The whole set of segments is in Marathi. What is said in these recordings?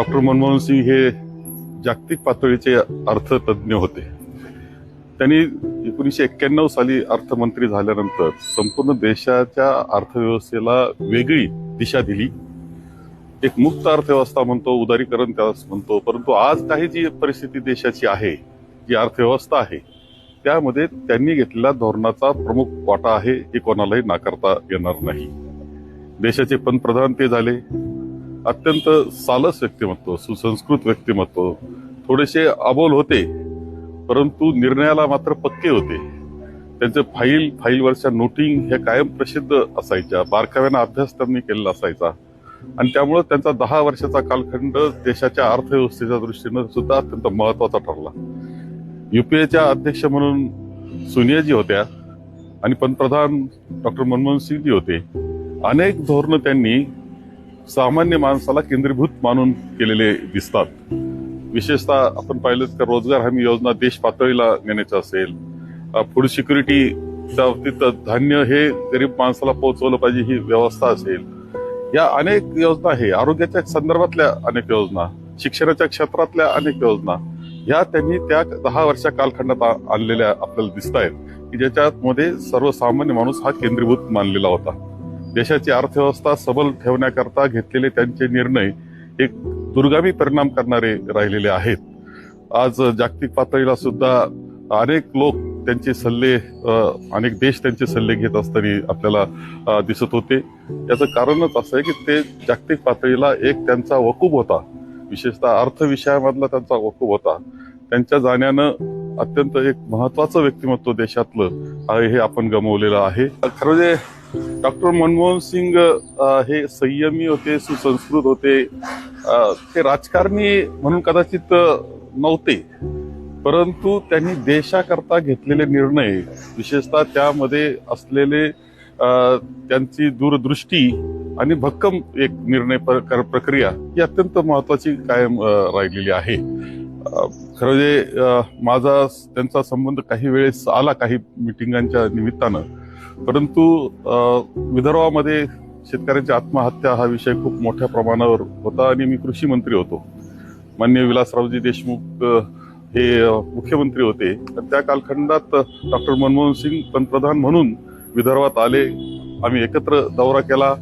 डॉक्टर मनमोहन सिंग हे जागतिक पातळीचे अर्थतज्ञ होते. त्यांनी एकोणीसशे एक्क्याण्णव साली अर्थमंत्री झाल्यानंतर संपूर्ण देशाच्या अर्थव्यवस्थेला वेगळी दिशा दिली. एक मुक्त अर्थव्यवस्था म्हणतो उदारीकरण त्यास म्हणतो परंतु आज काही जी परिस्थिती देशाची आहे जी अर्थव्यवस्था आहे त्यामध्ये त्यांनी घेतलेल्या धोरणाचा प्रमुख वाटा आहे हे कोणालाही नाकारता येणार नाही. देशाचे पंतप्रधान ते झाले. अत्यंत सालस व्यक्तिमत्व सुसंस्कृत व्यक्तिमत्व. थोडेसे अबोल होते परंतु निर्णयाला मात्र पक्के होते. त्यांचे फाईल फाईलवरच्या नोटिंग ह्या कायम प्रसिद्ध असायच्या. बारकाव्यानं अभ्यास त्यांनी केलेला असायचा. आणि त्यामुळं त्यांचा दहा वर्षाचा कालखंड देशाच्या अर्थव्यवस्थेच्या दृष्टीनं सुद्धा अत्यंत महत्त्वाचा ठरला. युपीएच्या अध्यक्ष म्हणून सोनियाजी होत्या आणि पंतप्रधान डॉक्टर मनमोहन सिंगजी होते. अनेक धोरणं त्यांनी सामान्य माणसाला केंद्रीभूत मानून केलेले दिसतात. विशेषतः आपण पाहिलं तर रोजगार हमी योजना देश पातळीला नेण्याची असेल फूड सिक्युरिटीच्या बाबतीत धान्य हे गरीब माणसाला पोहोचवलं पाहिजे ही व्यवस्था असेल. या अनेक योजना आहे आरोग्याच्या संदर्भातल्या अनेक योजना शिक्षणाच्या क्षेत्रातल्या अनेक योजना ह्या त्यांनी त्या दहा वर्षा कालखंडात आणलेल्या आपल्याला दिसत आहेत की ज्याच्यामध्ये सर्वसामान्य माणूस हा केंद्रीभूत मानलेला होता. देशाची अर्थव्यवस्था सबल ठेवण्याकरता घेतलेले त्यांचे निर्णय एक दुर्गामी परिणाम करणारे राहिलेले आहेत. आज जागतिक पातळीला सुद्धा अनेक लोक त्यांचे सल्ले अनेक देश त्यांचे सल्ले घेत असताना आपल्याला दिसत होते. याचं कारणच असं आहे की ते जागतिक पातळीला एक त्यांचा वकूब होता. विशेषतः अर्थविषयामधला त्यांचा वकूब होता. त्यांच्या जाण्यानं अत्यंत एक महत्वाचं व्यक्तिमत्व देशातलं आहे हे आपण गमवलेलं आहे. खरं म्हणजे डॉक्टर मनमोहन सिंग हे संयमी होते सुसंस्कृत होते. ते राजकारणी म्हणून कदाचित नव्हते. परंतु त्यांनी देशाकरता घेतलेले निर्णय विशेषतः त्यामध्ये असलेले त्यांची दूरदृष्टी आणि भक्कम एक निर्णय प्र- प्रक्रिया ही अत्यंत महत्वाची कायम राहिलेली आहे. खरं म्हणजे माझा त्यांचा संबंध काही वेळेस आला काही मिटिंगांच्या निमित्तानं परंतु विदर्भामध्ये शेतकऱ्यांची आत्महत्या हा विषय खूप मोठ्या प्रमाणावर होता आणि मी कृषी मंत्री होतो. मान्य विलासरावजी देशमुख हे मुख्यमंत्री होते. तर त्या कालखंडात डॉक्टर मनमोहन सिंग पंतप्रधान म्हणून विदर्भात आले. आम्ही एकत्र दौरा केला.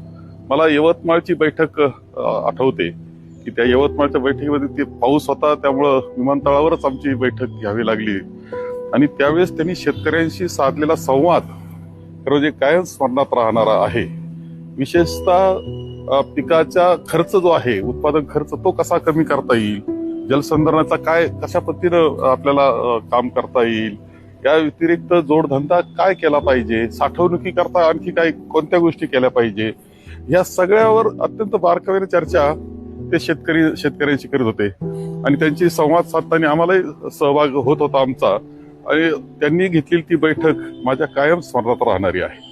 मला यवतमाळची बैठक आठवते. की त्या यवतमाळच्या बैठकीमध्ये ते पाऊस होता त्यामुळं विमानतळावरच आमची बैठक घ्यावी लागली. आणि त्यावेळेस त्यांनी शेतकऱ्यांशी साधलेला संवाद म्हणजे कायम स्मरणात राहणारा आहे विशेषतः पिकाचा खर्च जो आहे उत्पादन खर्च तो कसा कमी करता येईल? जलसंधारणाचा काय कशा पद्धतीनं आपल्याला काम करता येईल? या व्यतिरिक्त जोडधंदा काय केला पाहिजे? साठवणुकी करता आणखी काय कोणत्या गोष्टी केल्या पाहिजे? या सगळ्यावर अत्यंत बारकाईने चर्चा ते शेतकरी शेतकऱ्यांशी करीत होते. आणि त्यांची संवाद साधताना आम्हालाही सहभाग होत होता आमचा. आणि त्यांनी घेतलेली ती बैठक माझ्या कायम स्मरणात राहणारी आहे.